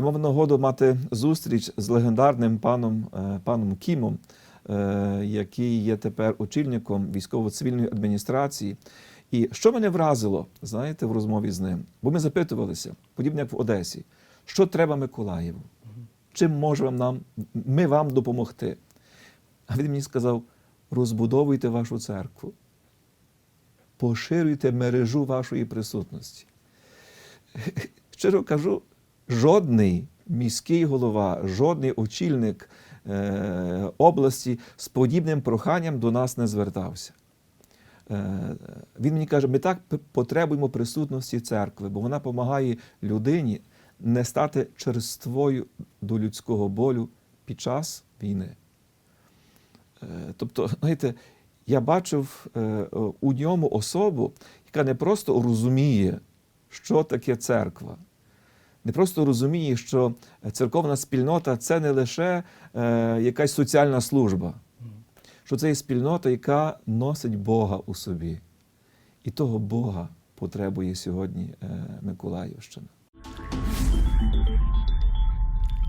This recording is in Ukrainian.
і мав нагоду мати зустріч з легендарним паном, е, паном Кімом, е, який є тепер очільником військово-цивільної адміністрації. І що мене вразило, знаєте, в розмові з ним? Бо ми запитувалися, подібно як в Одесі, що треба Миколаєву? Чим можемо нам, ми вам допомогти? А він мені сказав: розбудовуйте вашу церкву, поширюйте мережу вашої присутності. Щиро кажу, жодний міський голова, жодний очільник е, області з подібним проханням до нас не звертався. Е, він мені каже, ми так потребуємо присутності церкви, бо вона допомагає людині не стати черствою до людського болю під час війни. Е, Тобто, знаєте, я бачив у ньому особу, яка не просто розуміє, що таке церква, не просто розуміє, що церковна спільнота це не лише е, якась соціальна служба, що це є спільнота, яка носить Бога у собі. І того Бога потребує сьогодні е, Миколаївщина.